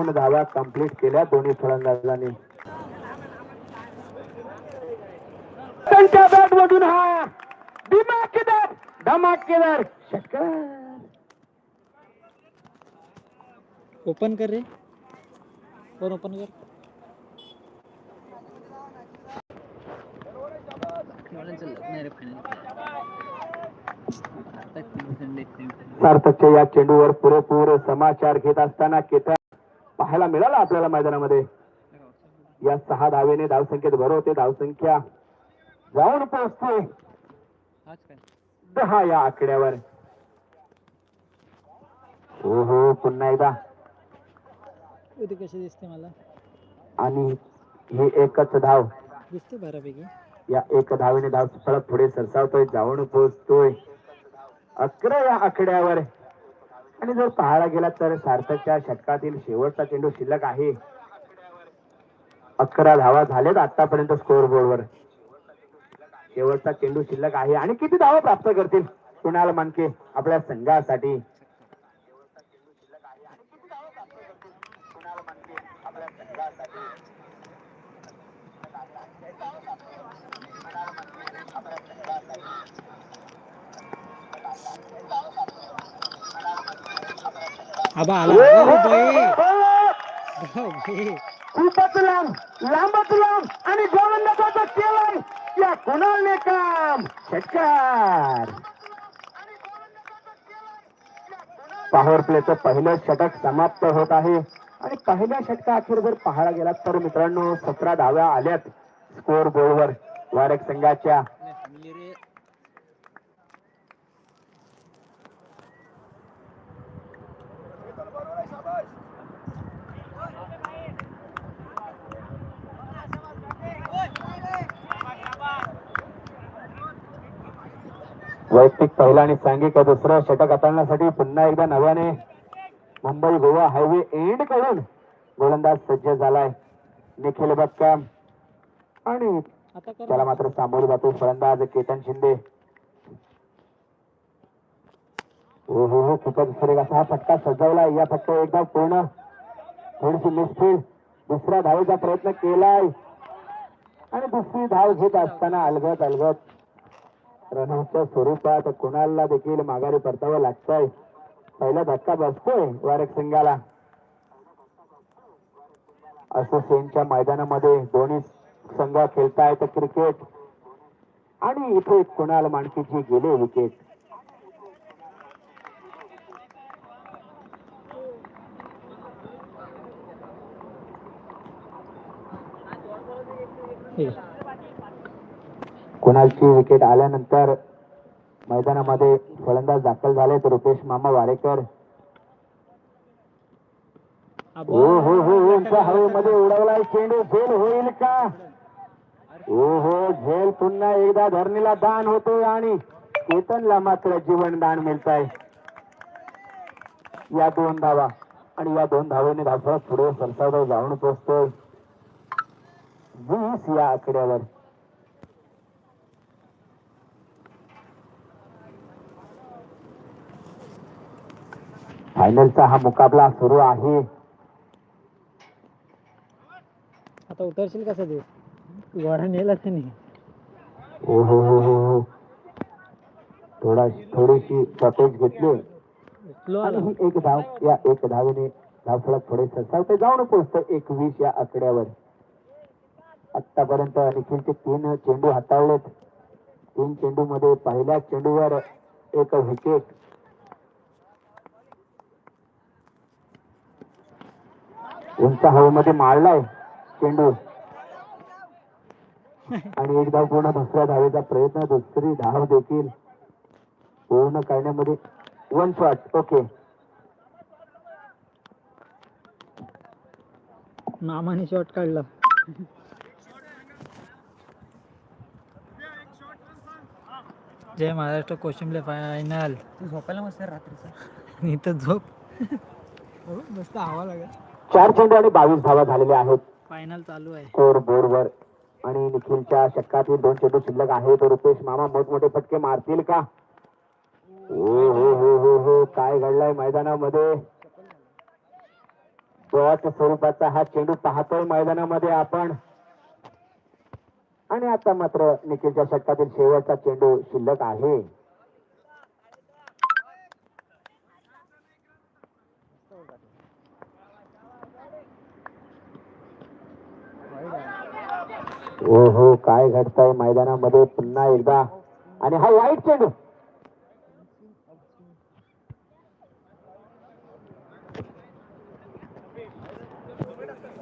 दोन धाव्या कंप्लीट केल्या दोन्ही फलंदाजांनी. त्यांच्या बॅट मधून हा धमाकेदार धमाकेदार षटकार. ओपन कर रे. फोन ओपन कर. सार्थकच्या या चेंडूवर पुरेपूर समाचार घेत असताना केतन पाहायला मिळाला आपल्याला मैदानामध्ये? या सहा धावेने धावसंख्येत भर होते. धावसंख्या जाऊन पोहोचते. दहा या आकड्यावर. हो हो पुन्हा एकदा. कशी दिसते मला? आणि ही एकच धाव. दिसते बऱ्यापैकी. या एक धावेने धाव सळक पुढे सरसावतोय जाऊन पोहोचतोय. अकरा या आकड्यावर. आणि जर पाहायला गेला तर सार्थकच्या षटकातील शेवटचा चेंडू शिल्लक आहे. अकरा धावा झालेत आतापर्यंत स्कोअर बोर्डवर शेवटचा चेंडू शिल्लक आहे. आणि किती धावा प्राप्त करतील? कुणाल मानके आपल्या संघासाठी. आबा आला. बाई. O by. खूपच लांब लांबच लांब आणि गोलंदाजाचा केलाय. या कुणालने काम? षटकार पॉवर प्लेचं पहिलं षटक समाप्त होत आहे. आणि पहिल्या षटका अखेर जर पाहायला गेला तर मित्रांनो सतरा धाव्या आल्यात. स्कोअर बोर्डवर वारक संघाच्या रे वैयक्तिक पहिला आणि सांघिक दुसरं षटक हाताळण्यासाठी पुन्हा एकदा नव्याने मुंबई गोवा हायवे एंड करून गोलंदाज सज्ज झालाय. निखिल बक्कम आणि त्याला मात्र सामोरे जातो फलंदाज केतन शिंदे. हो हो हो खूपच सुरेख असा हा फटका सजवला या फटका एकदा पूर्ण थोडीशी मिसफील दुसऱ्या धावेचा प्रयत्न केलाय. आणि दुसरी धाव घेत असताना अलगत अलगत रनआउटच्या स्वरूपात कुणाला देखील माघारी परतावं लागतंय? पहिला धक्का बसतोय वारक सिंगाला. असोसिएशनच्या मैदानामध्ये दोन्ही संघ खेळतायत क्रिकेट. आणि इथे कुणाल माणकीची गेले विकेट ठीक कुणालची विकेट आल्यानंतर मैदानामध्ये फलंदाज दाखल झाले तर रुपेश मामा वाडेकर. आबा हो हो हो हवेमध्ये उडवलाय चेंडू. झेल होईल का? हो हो झेल पुन्हा एकदा धरणीला दान होतोय आणि केतनला मात्र जीवन दान मिळत आहे या दोन धावा आणि या दोन धावेने धावफळ पुढे सरसावत जाऊन पोचतोय वीस या आकड्यावर. फायनलचा हा मुकाबला सुरू आहे. आता उतरशील कसं ते? घोडा नेला नाही हो हो हो हो. हो थोडा थोडीशी स्टॉपेज घेतली. स्लो आणि आला एक धाव या एक धावेने धावफलक थोडे सरसावते जाऊन पोहोचतं एकवीस या आकड्यावर. आतापर्यंत निखिलचे तीन चेंडू हाताळलेत. तीन चेंडू मध्ये पहिल्या चेंडूवर एक विकेट. उंच हवेमध्ये मारलाय चेंडू. आणि एक धाव पूर्ण दुसऱ्या धावेचा प्रयत्न दुसरी धाव देखील पूर्ण करण्यामध्ये वन शॉट ओके मामाने शॉट काढला. जय महाराष्ट्र कोशिंबले फायनल तू झोपायला मस्त रात्रीचा. इथं झोप. हो मस्त हवा लागेल. चार चेंडू आणि बावीस धावा झालेल्या आहेत. फायनल चालू आहे. स्कोर बोर्डवर आणि निखिलच्या षटकातील दोन चेंडू शिल्लक आहेत. रुपेश मामा मोठमोठे फटके मारतील का? हो हो हो हो हो. काय घडलंय मैदानामध्ये? शॉर्ट स्वरूपाचा हा चेंडू पाहतोय मैदानामध्ये आपण. आणि आता मात्र निखिलच्या षटकातील शेवटचा चेंडू शिल्लक आहे. हो हो काय घडतंय मैदानामध्ये पुन्हा एकदा. आणि हा वाईट चेंडू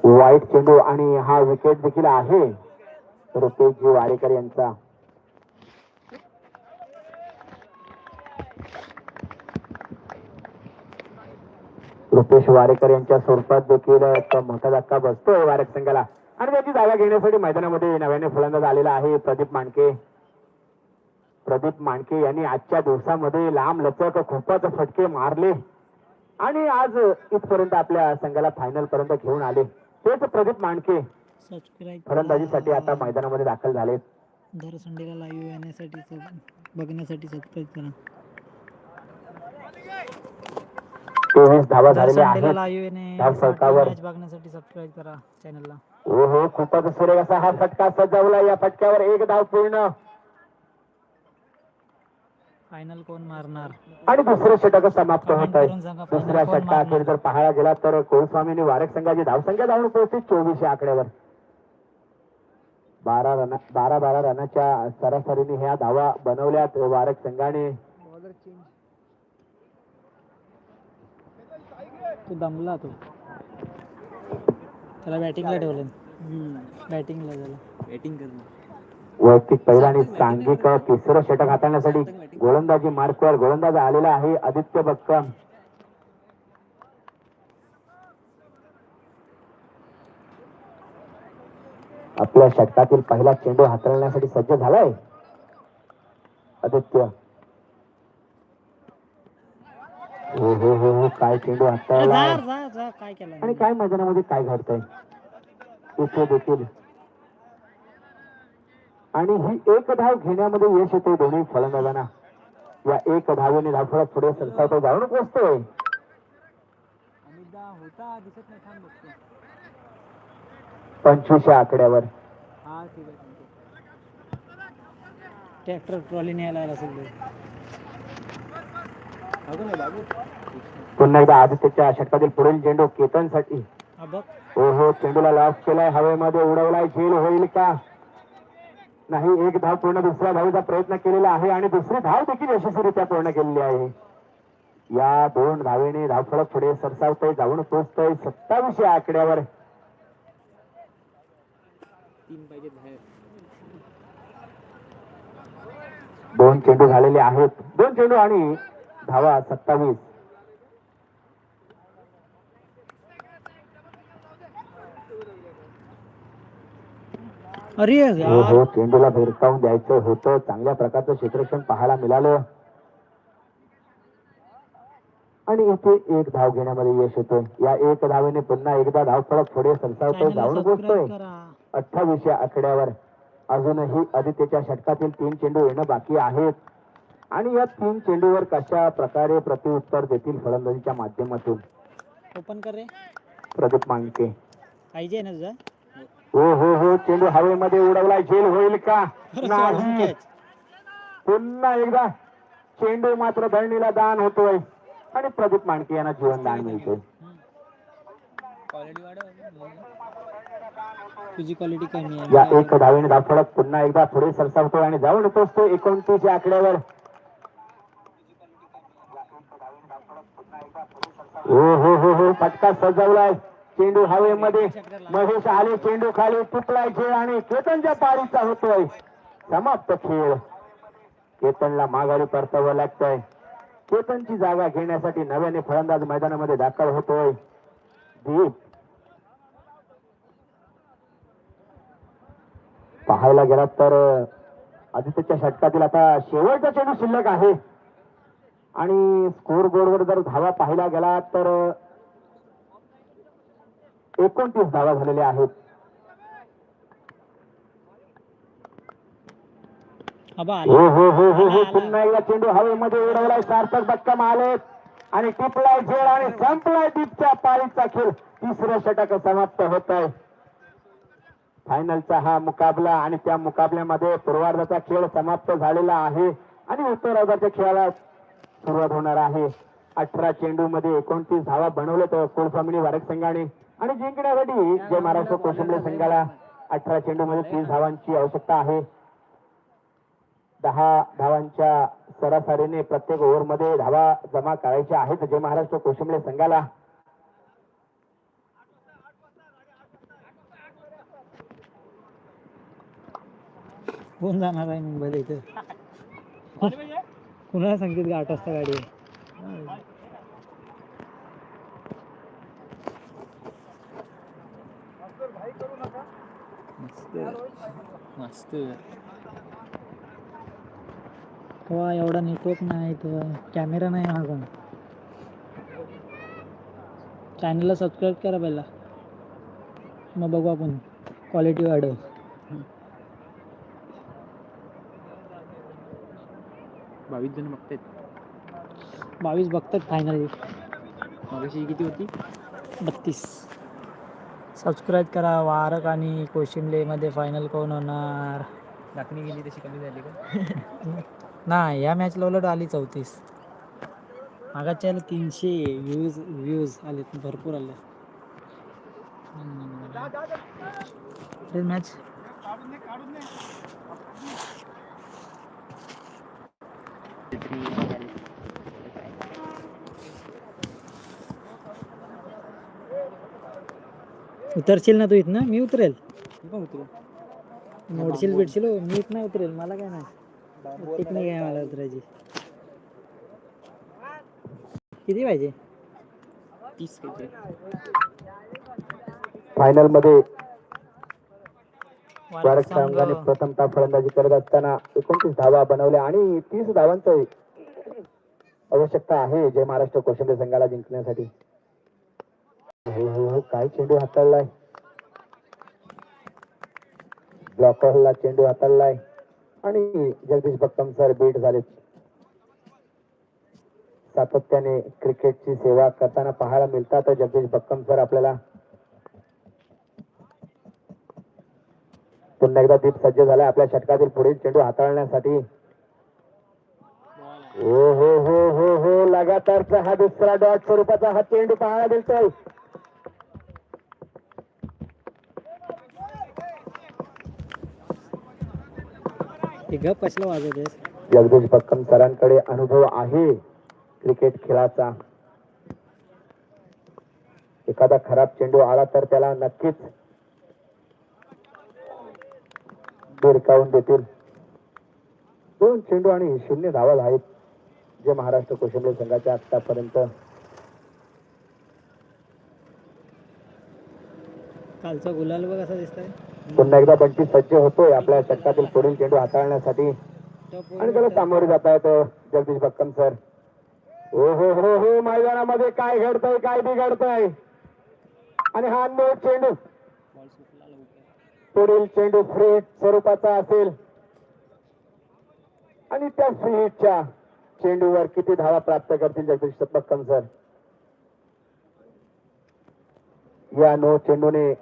वाईट चेंडू आणि हा विकेट देखील आहे. रुपेशजी वारेकर यांचा. रुपेश वारेकर यांच्या स्वरूपात देखील मोठा धक्का बसतोय वारक संघाला. आणि त्याची जागा घेण्यासाठी मैदानामध्ये नव्याने फलंदाज आलेला आहे प्रदीप मांडके प्रदीप मांडके यांनी आजच्या दिवसामध्ये लांब लचक खूपच फटके मारले. आणि आज इथपर्यंत आपल्या संघाला फायनल पर्यंत घेऊन आले. तेच प्रदीप मांडके फलंदाजीसाठी आता मैदानामध्ये दाखल झाले. दर संडेला लाईव्ह येण्यासाठी सब- बघण्यासाठी सबस्क्राईब करा. तेवीस धावा झालेल्या आहेत. बघण्यासाठी सबस्क्राईब करा चॅनलला हो हो खूपच सुरेख असा हा फटका सजवला. या फटक्यावर एक धाव पूर्ण. फायनल कोण मारणार? आणि दुसरं षटक समाप्त होत आहे दुसऱ्या षटकाखेर? जर पाहायला गेला तर कोळस्वामी आणि वारक संघाची धावसंख्या धावून पोहोचते चोवीस या आकड्यावर बारा रन बारा बारा रनाच्या सरासरीने ह्या धावा बनवल्यात वारक संघाने. तू दमला तो. त्याला बॅटिंगला ठेवलं. बॅटिंगला झाला. बॅटिंग करणं. वैयक्तिक पहिला आणि सांघिक तिसरं षटक हाताळण्यासाठी गोलंदाजी मार्कवर गोलंदाज आलेला आहे आदित्य बक्कम आपल्या षटकातील पहिला चेंडू हाताळण्यासाठी सज्ज झालाय. आदित्य. हो हो हो हो काय चेंडू हाताळला. जा जा जा काय केलं आणि काय मैदानामध्ये काय घडतंय? इथे देखील. आणि ही एक धाव घेण्यामध्ये यश येते दोन्ही फलंदाजांना. या एक धावेने धावफळात पुढे सरसावतो जाऊन बघतो. पंचवीसच्या आकड्यावर. ट्रॅक्टर ट्रॉली न्यायला आला असेल पुन्हा एकदा आदित्यच्या षटकातील पुढील चेंडू केतनसाठी. हा बघ. हो हो चेंडूला लॉस केलाय हवेमध्ये उडवलाय झेल होईल का? नाही एक धाव पूर्ण दुसऱ्या धावेचा प्रयत्न केलेला आहे आणि दुसरी धाव देखील यशस्वीरित्या पूर्ण केलेली आहे. या दोन धावेने धावफलक पुढे सरसावतोय जाऊन पोहोचतोय सत्तावीस या आकड्यावर दोन चेंडू झालेले आहेत. दोन चेंडू आणि धावा सत्तावीस. अरे हो यार. हो चेंडूला भिरकावून द्यायचं होतं. चांगल्या प्रकारचं क्षेत्ररक्षण पाहायला मिळालं. आणि इथे एक धाव घेण्यामध्ये यश येतोय. या एक धावेने पुन्हा एकदा धाव फलक पुढे सरसावतोय जाऊन सबस्क्राईब पोहोचतोय करा. अठ्ठावीसच्या आकड्यावर. अजूनही आदित्यच्या षटकातील तीन चेंडू येणं बाकी आहेत. आणि या तीन चेंडूवर कशा प्रकारे प्रत्युत्तर देतील फलंदाजीच्या माध्यमातून? ओपन कर रे. प्रदीप मांडके. पाहिजे ना तुझा? हो हो हो चेंडू हवेमध्ये उडवला झेल होईल का? नाही. पुन्हा एकदा चेंडू मात्र धरणीला दान होतोय. आणि प्रदीप मांडके यांना जीवन दान मिळतोय. क्वालिटी वाढव तुझी क्वालिटी कमी या एक धावेने धावफळक पुन्हा एकदा पुढे सरसावतोय आणि जाऊन पोचतो एकोणतीस या आकड्यावर. हो हो हो हो फटका सजवलाय. चेंडू हवेमध्ये महेश आले चेंडू खाली टिपलाय खेळ आणि केतनच्या पारीचा होतोय. समाप्त खेळ. केतनला माघारी परतावं लागतंय. केतनची जागा घेण्यासाठी नव्याने फलंदाज मैदानामध्ये दाखल होतोय. दीप. पाहायला गेलात तर आदित्यच्या षटकातील आता शेवटचा चेंडू शिल्लक आहे. आणि स्कोर बोर्डवर जर धावा पाहायला गेला तर एकोणतीस धावा झालेल्या आहेत. हो हो हो हो हो पुन्हा एकदा चेंडू हवेमध्ये उडवलाय सार्थक धक्का आले आणि टिपलाय झेल आणि संपलाय दीपच्या पाळीचा खेळ. तिसरं षटक समाप्त होत आहे फायनलचा हा मुकाबला आणि त्या मुकाबल्यामध्ये पूर्वार्धाचा खेळ समाप्त झालेला आहे. आणि उत्तरार्धाच्या खेळाला सुरुवात होणार आहे. अठरा चेंडू मध्ये एकोणतीस धावा बनवले तर कोळफामिनी वारक संघाने आणि जिंकण्यासाठी जय महाराष्ट्र कोशिंबळे संघाला अठरा चेंडू मध्ये तीस धावांची आवश्यकता आहे. दहा धावांच्या सरासरीने प्रत्येक ओव्हरमध्ये धावा जमा करायच्या आहेत जय महाराष्ट्र कोशिंबळे संघाला. कोण जाणार आहे मुंबईला इथे? कुणाला सांगतील आठ वाजता गाडी? तेव्हा एवढा नेटवर्क नाही तेव्हा कॅमेरा नाही पण चॅनलला सबस्क्राईब करा पहिला. मग बघू आपण. क्वालिटी वाढव. बावीस जण बघतायत. बावीस बघतात फायनल किती होती? बत्तीस. सबस्क्राईब करा वारक आणि कोशिमलेमध्ये फायनल कोण होणार? दाखणी गेली तशी कमी झाली का? नाही या मॅचला उलट आली चौतीस. मागाच्या तीनशे व्ह्यूज व्ह्यूज आले भरपूर आले. ते मॅच उतरशील ना तू इथनं? मी उतरेल. मोडशील बिडशील हो, मी इथं नाही उतरेल. मला काय नाही. आहे मला उतरायची. किती पाहिजे? तीस फायनलमध्ये भारत संघ संघाने प्रथमतः फलंदाजी करत असताना एकोणतीस धावा बनवल्या आणि तीस धावांचं आवश्यकता आहे जय महाराष्ट्र कौशल्य संघाला जिंकण्यासाठी. हो काय चेंडू हाताळलाय? ब्लॉकरला चेंडू हाताळलाय. आणि जगदीश भक्कम सर बीट झाले सातत्याने क्रिकेटची सेवा करताना पाहायला मिळतात. जगदीश भक्कम सर आपल्याला पुन्हा एकदा दीप सज्ज झाला आपल्या षटकातील पुढील चेंडू हाताळण्यासाठी. हो हो हो हो हो लगातारचा हा दुसरा डॉट स्वरूपाचा हा चेंडू पाहायला मिळतोय. गप वाजवतेस जगदीश बक्कम सरांकडे अनुभव आहे. क्रिकेट खेळाचा. एखादा खराब चेंडू आला तर त्याला नक्कीच देतील. दोन चेंडू आणि शून्य धावा आहेत जे महाराष्ट्र कौशल्य संघाच्या आतापर्यंत कालचा गुलाल बघ कसा दिसतोय. पुन्हा एकदा बंटी सज्ज होतोय आपल्या षटकातील पुढील चेंडू हाताळण्यासाठी. आणि त्याला सामोरे जात आहेत जगदीश बक्कम सर. हो हो हो हो मैदानामध्ये काय घडतंय काय बिघडतंय? आणि हा नो चेंडू. पुढील चेंडू फ्री स्वरूपाचा असेल. आणि त्या फ्रीच्या चेंडूवर किती धावा प्राप्त करतील जगदीश बक्कम सर? या नो चेंडूने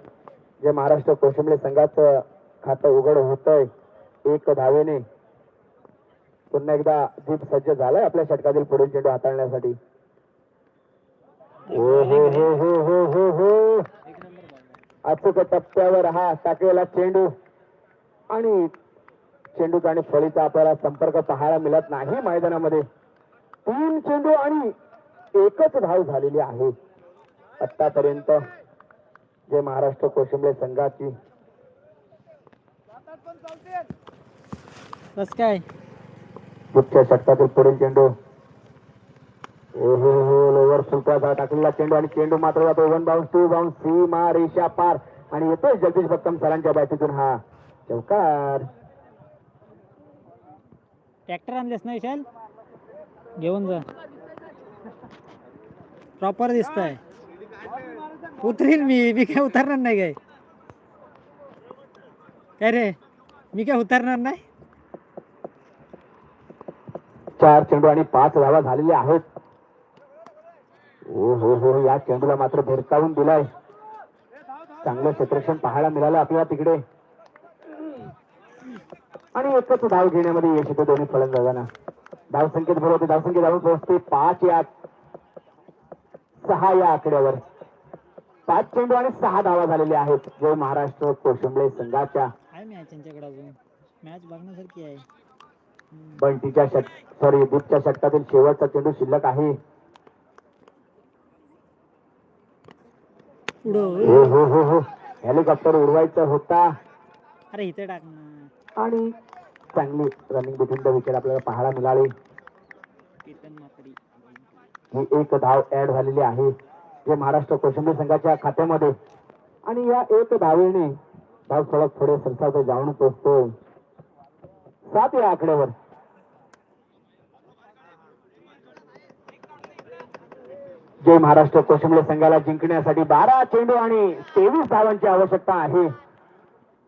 जे महाराष्ट्र कौशल्य संघाचं खातं उघड होतंय एक धावेने पुन्हा एकदा दीप सज्ज झालाय आपल्या षटकातील पुढील चेंडू हाताळण्यासाठी. हो हो हो हो हो हो हो. अचूक टप्प्यावर हा टाकलेला चेंडू. आणि चेंडूचा आणि फळीचा आपल्याला संपर्क पाहायला मिळत नाही मैदानामध्ये. तीन चेंडू आणि एकच धाव झालेली आहे. आतापर्यंत जे महाराष्ट्र कोशिंबळे संघाची. कस काय? पुढच्या षटकातील पुढील चेंडू. ओहो हो लोवर फुलटॉचा टाकलेला चेंडू आणि चेंडू मात्र जातो वन बाउन्स टू बाउन्स सीमा रेषा पार. आणि येतोय जगदीश बक्कम सरांच्या बॅटीतून हा. चौकार. ट्रॅक्टर आणलेस ना विशाल? घेऊन जा. प्रॉपर दिसत आहे उतरील मी मी काय उतरणार नाही काय? काय रे? मी काय उतरणार नाही? चार चेंडू आणि पाच धावा झालेल्या आहेत. ओ हो हो या चेंडूला मात्र भिरकावून दिलाय. चांगलं क्षेत्रक्षण पाहायला मिळालं आपल्याला तिकडे. आणि एकच धाव घेण्यामध्ये यश येते दोन्ही फलंदाजांना. धाव संख्येत बरोबर धाव संख्येत धावून पोहोचते. पाच या सहा या आकड्यावर. पाच चेंडू आणि सहा धावा झालेल्या आहेत. जय महाराष्ट्र कोशिंबळे संघाच्या. आहे मॅच त्यांच्याकडे अजून. मॅच बघण्यासारखी आहे. बंटीच्या षट सॉरी दीपच्या षटकातील शेवटचा चेंडू शिल्लक आहे. हो हो हो हो. हेलिकॉप्टर उडवायचा होता. अरे इथे टाक ना. आणि चांगली रनिंग बिटवीन द विकेट आपल्याला पाहायला मिळाली. केतन माकडी. ही एक धाव ऍड झालेली आहे. जे महाराष्ट्र कोशिंबी संघाच्या खात्यामध्ये. आणि या एक धावेने धाव सडक थोडे सरसावतो जाऊन पोचतो. सात या आकड्यावर जे महाराष्ट्र कोशिंबळे संघाला जिंकण्यासाठी बारा चेंडू आणि तेवीस धावांची आवश्यकता आहे.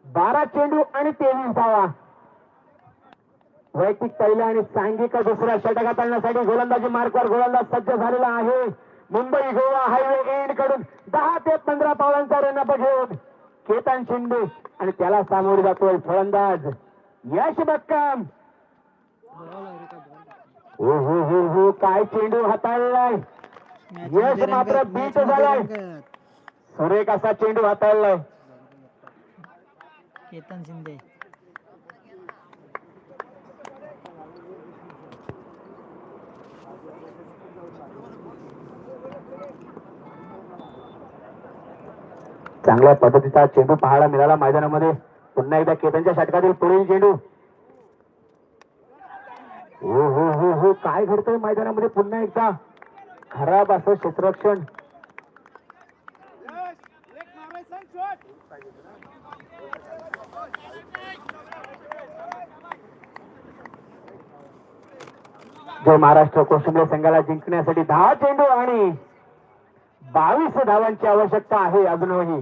बारा चेंडू आणि तेवीस धावा. वैयक्तिक पहिल्या आणि सांघिक दुसऱ्या षटकात आणण्यासाठी गोलंदाजी मार्कवर गोलंदाज सज्ज झालेला आहे. मुंबई गोवा हायवे एंडकडून दहा ते पंधरा पावलांचा रनअप घेऊन केतन शिंदे आणि त्याला सामोरे जातोय फलंदाज. यश बक्कम हो हो हो हो काय चेंडू हाताळलाय. यश मात्र बीट झालाय. सुरेख असा चेंडू हाताळलाय. केतन शिंदे. चांगल्या पद्धतीचा चेंडू पाहायला मिळाला मैदानामध्ये. पुन्हा एकदा केतनच्या षटकातील पुढील चेंडू. हो हो हो हो काय घडतंय मैदानामध्ये? पुन्हा एकदा खराब असं क्षेत्ररक्षण. जय महाराष्ट्र कोशिंबळे संघाला जिंकण्यासाठी दहा चेंडू आणि बावीस धावांची आवश्यकता आहे अजूनही.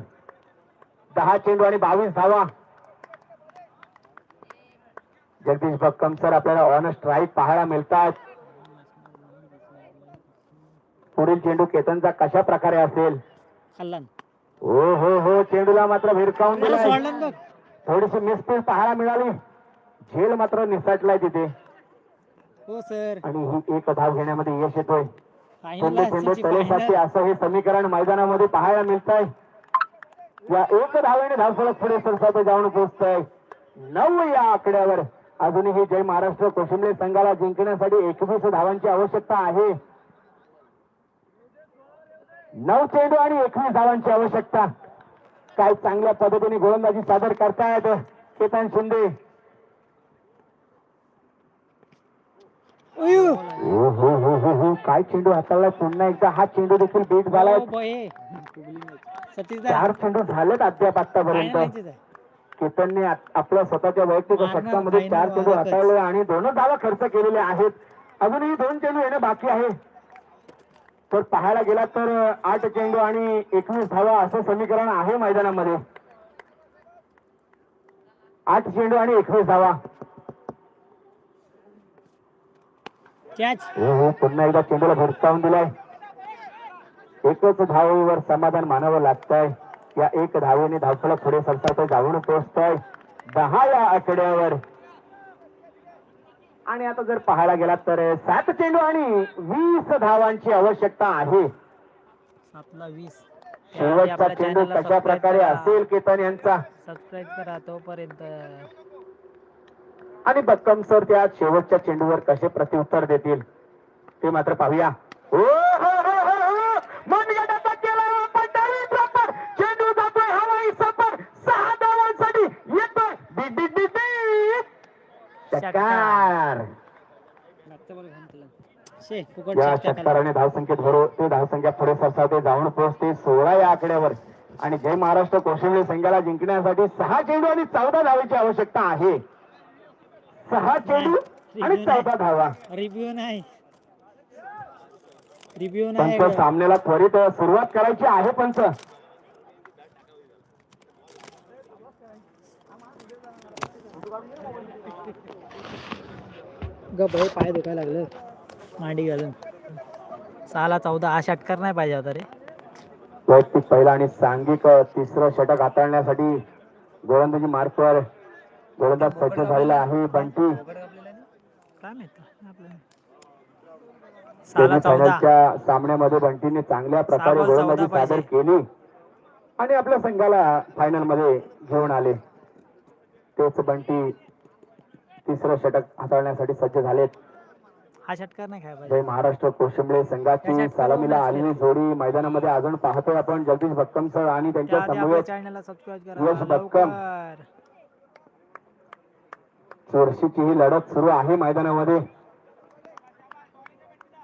दहा चेंडू आणि बावीस धावा. जगदीश बक्कम सर आपल्याला ऑन स्ट्राईक पाहायला मिळतात. पुढील चेंडू केतनचा कशा प्रकारे असेल? हो हो हो चेंडूला मात्र भिरकावून थोडीशी मिसपील पाहायला मिळाली. झेल मात्र निसटलाय तिथे. हो सर. आणि ही एक धाव घेण्यामध्ये यश येतोय. असं हे समीकरण मैदानामध्ये पाहायला मिळत आहे या एक धावेने धावसळक पुढे सरसाते जाऊन पोहोचतोय नऊ या आकड्यावर. अजूनही जय महाराष्ट्र कोशिंबळे संघाला जिंकण्यासाठी एकवीस धावांची आवश्यकता आहे. नऊ चेंडू आणि एकवीस धावांची आवश्यकता. काय चांगल्या पद्धतीने गोलंदाजी सादर करतायत केतन शिंदे हो हो हो हो हो काय चेंडू हाताळला पुन्हा एकदा हा चेंडू देखील बीट सतीश चार चेंडू झालेत अद्याप आतापर्यंत. केतनने आपल्या स्वतःच्या वैयक्तिक षटकामध्ये चार चेंडू. हाताळले आणि दोन धावा खर्च केलेले आहेत. अजूनही दोन चेंडू येणं बाकी आहे. तर पाहायला गेला तर आठ चेंडू आणि एकवीस धावा असं समीकरण आहे मैदानामध्ये. आठ चेंडू आणि एकवीस धावा. कॅच पुन्हा एकदा चेंडूला भरतावून दिलाय. एकच धावेवर समाधान मानावं लागतंय. या एक धावेने धावफला पुढे सरसावतोय जाऊन पोहोचतोय. दहा या आकड्यावर आणि आता जर पाहायला गेलात तर सात चेंडू आणि वीस धावांची आवश्यकता आहे. सातला वीस. शेवटचा चेंडू कशा प्रकारे असेल केतन यांचा? सबस्क्राईब करा तोपर्यंत. आणि बक्कम सर त्या शेवटच्या चेंडूवर कसे प्रत्युत्तर देतील ते मात्र पाहूया. हो, हो, हो, हो, हो. या. षटकाराने धावसंख्येत भरो. ते धावसंख्या पुढे सरसावते. जाऊन पोहोचते सोळा या आकड्यावर. आणि जय महाराष्ट्र कोशिंबळे संघाला जिंकण्यासाठी सहा चेंडू आणि चौदा धावेची आवश्यकता आहे. सहा चेंडू आणि चौदा धावा. रिव्ह्यू नाही. रिव्ह्यू नाही पंच सामन्याला त्वरित सुरुवात करायची आहे पंच. ग भाई पाय दुखायला लागलं. मांडी घालून. सहाला चौदा हा षटकार नाही पाहिजे होता रे. वैयक्तिक पहिला आणि सांघिक तिसरं षटक हाताळण्यासाठी गोलंदाजी मार्कवर गोलंदाज सज्ज झालेला आहे बंटी. सेमीफायनलच्या सामन्यामध्ये बंटीने चांगल्या प्रकारे गोलंदाजी सादर. केली. आणि आपल्या संघाला फायनलमध्ये घेऊन आले. तेच बंटी तिसरं षटक हाताळण्यासाठी सज्ज झालेत. हा षटकार नाही महाराष्ट्र कोशिंबळे संघाची सलामीला आलेली जोडी मैदानामध्ये अजून पाहतोय आपण. जगदीश भक्कम सर आणि त्यांच्या समवेत सबस्क्राईब यश भक्कम. लवकर चोरशीची ही लढत सुरू आहे मैदानामध्ये.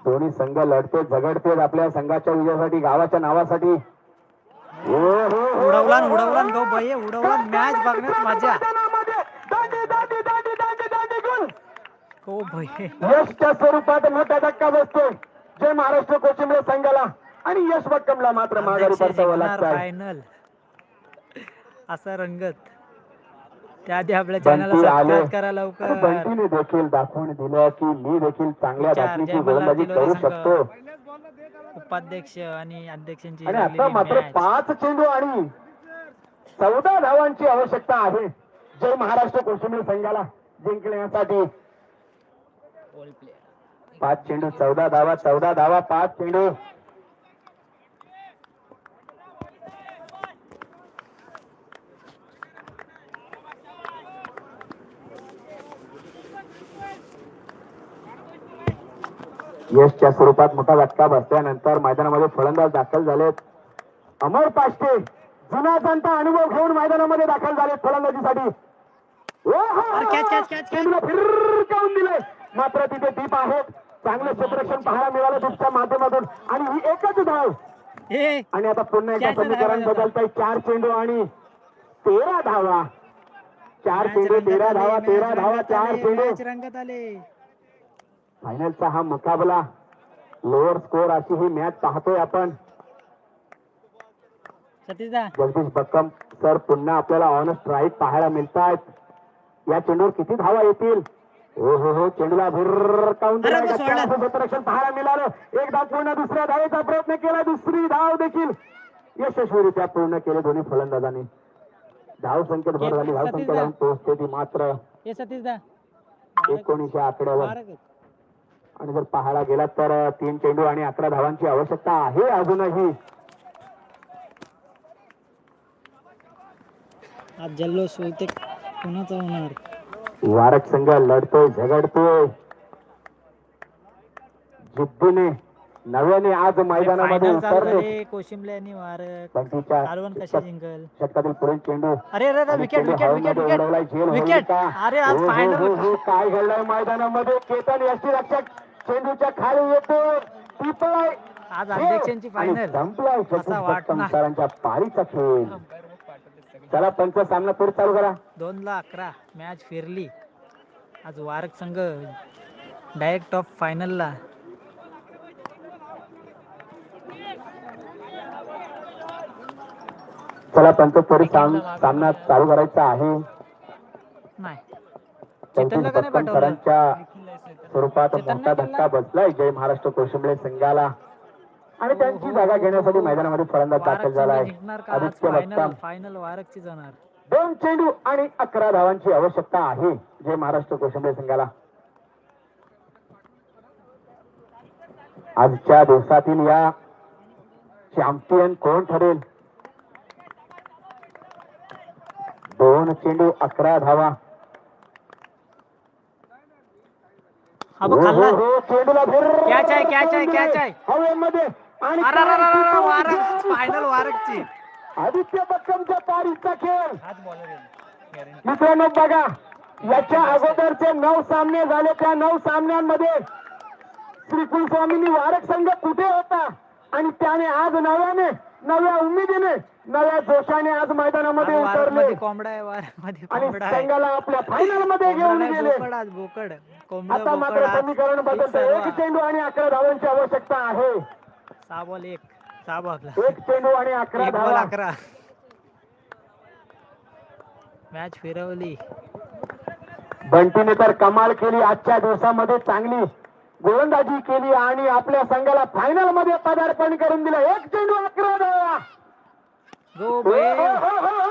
दोन्ही संघ लढते झगडतेत आपल्या संघाच्या विजयासाठी गावाच्या नावासाठी. ओ, हो, हो, उडवला हो, उडवला. गो उडवला मॅच बघण्यात मजा. यशच्या स्वरूपात मोठा धक्का बसतोय. जय महाराष्ट्र कोचिंबळे संघाला. आणि यश भक्कमला मात्र माघारी परतावं लागतंय. फायनल असा रंगत. त्याआधी आपल्या चॅनलला सबस्क्राईब करा लवकर. बंटीने देखील दाखवून दिलं की मी देखील चांगल्या चार बातमीची जय गोलंदाजी करू दिलोरी शकतो. उपाध्यक्ष आणि अध्यक्षांची आणि आता मात्र match. पाच चेंडू आणि चौदा धावांची आवश्यकता आहे. जय महाराष्ट्र कोशिंबीर संघाला जिंकण्यासाठी. पाच चेंडू चौदा धावा चौदा धावा पाच चेंडू. यशच्या स्वरूपात मोठा झटका बसल्यानंतर मैदानामध्ये फलंदाज दाखल झालेत. अमर पाष्टे जुना जाणता अनुभव घेऊन मैदानामध्ये दाखल झालेत फलंदाजीसाठी. फिरकावून दिले मात्र तिथे दीप आहेत. चांगलं क्षेत्ररक्षण पाहायला मिळालं दीपच्या माध्यमातून. आणि ही एकच धाव. आणि आता पुन्हा एकदा समीकरण झालं. बदलतंय. चार चेंडू आणि तेरा धावा. चार चेंडू तेरा धावा तेरा धावा चार चेंडू. रंगत आले. फायनलचा हा मुकाबला लोअर स्कोर अशी ही मॅच पाहतोय आपण. जगदीश बक्कम सर पुन्हा आपल्याला ऑन स्ट्राईक पाहायला मिळत आहेत या चेंडूवर किती धावा येतील? हो हो हो चेंडूला भिरकावून क्षेत्ररक्षण पाहायला मिळालं. एक धाव पूर्ण दुसऱ्या धावेचा प्रयत्न केला. दुसरी धाव देखील यशस्वीरित्या पूर्ण केले दोन्ही फलंदाजांनी. धाव संख्येत भर झाली. धाव संख्या लावून पोहोचते ती मात्र एकोणीसशे आकड्यावर. आणि जर पाहायला गेलात तर तीन चेंडू आणि अकरा धावांची आवश्यकता आहे अजूनही. आज जल्लोष होते कोणाचा होणार? वारक संघ लढतोय झगडतोय. जिद्दीने नव्याने आज मैदानामध्ये उतरले. कोशिंबले आणि वारक. कशी जिंकल? षटकातील पुढील चेंडू अरे अरे अरे आणि विकेट चेंडू विकेट विकेट हवेमध्ये उडवलाय. विकेट झेल होईल विकेट का? अरे आज हो, हो, फायनल हो, हो, काय घडलंय मैदानामध्ये? केतन यष्टी रक्षक. चेंडूच्या खाली येतो टिपलाय आज अध्यक्षांची फायनल संपलाय पारीचा खेळ. चला पंच सामना पुढे चालू करा. दोन ला अकरा. मॅच फिरली. आज वारक संघ डायरेक्ट ऑफ फायनलला चला पंच साम- सामना चालू करायचा आहे. नाही. चेतनला का नाही पाठवलं? सरांच्या स्वरूपात मोठा? धक्का बसलाय. जय महाराष्ट्र कोशिंबळे संघाला. आणि त्यांची जागा घेण्यासाठी मैदानामध्ये फलंदाज दाखल का? आज आदित्य फायनल भक्कम फायनल वारकची जाणार. दोन चेंडू आणि अकरा धावांची आवश्यकता आहे. जय महाराष्ट्र कोशिंबळे संघाला. आजच्या दिवसातील या चॅम्पियन कोण ठरेल? दोन चेंडू अकरा धावा. हा बघ हो, खाल्ला. हो, हो, चेंडूला फिर Catch आहे, catch आहे, catch आहे. फायनल वारकची आदित्य बक्कमच्या पारीचा खेळ. मित्रांनो बघा याच्या अगोदरचे नऊ सामने झाले. त्या नऊ सामन्यांमध्ये श्रीकुल स्वामींनी वारक संघ कुठे होता? आणि त्याने आज नव्याने नव्या उमेदीने नव्या जोशाने आज मैदानामध्ये उतरले. कोंबडा आणि संघाला आपल्या फायनलमध्ये घेऊन गेले. बोकड आता मात्र. समीकरण एक बदलतं. एक चेंडू आणि अकरा धावांची आवश्यकता आहे. सहा बॉल एक. सहा बॉल. एक चेंडू आणि अकरा धावा. अकरा. मॅच फिरवली. बंटीने तर कमाल केली. आजच्या दिवसामध्ये चांगली गोलंदाजी केली आणि आपल्या संघाला फायनलमध्ये पदार्पण करून दिलं. एक चेंडू अकरा धावा हो, हो, हो,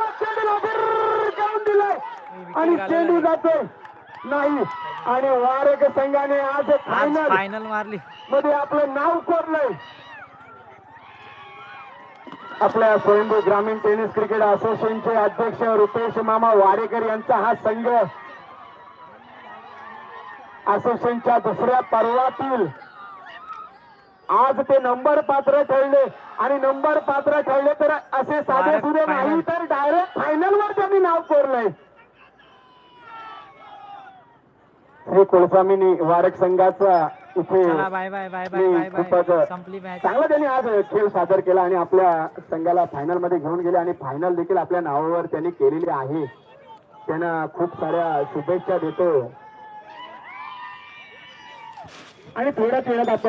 दिलाय आणि चेंडू जातोय. नाही. आणि वारक संघाने आज फायनल फायनल मारली. मध्ये आपलं नाव कोरलंय. आपल्या स्वयंभू ग्रामीण टेनिस क्रिकेट असोसिएशनचे अध्यक्ष रुपेश मामा वाडेकर यांचा हा संघ असोसिएशनच्या दुसऱ्या पर्वातील. आज ते नंबर पात्र ठरले. आणि नंबर पात्र ठरले तर असे साधे final. नाही तर डायरेक्ट फायनल वर त्यांनी नाव कोरलंय. श्री कुलस्वामीनी वारक संघाचा इथे खूपच चांगला त्यांनी आज खेळ सादर केला आणि आपल्या संघाला फायनलमध्ये घेऊन गेले आणि फायनल देखील आपल्या नावावर त्यांनी केलेली आहे. त्यांना खूप साऱ्या शुभेच्छा देतो. आणि थोड्याच वेळात आपण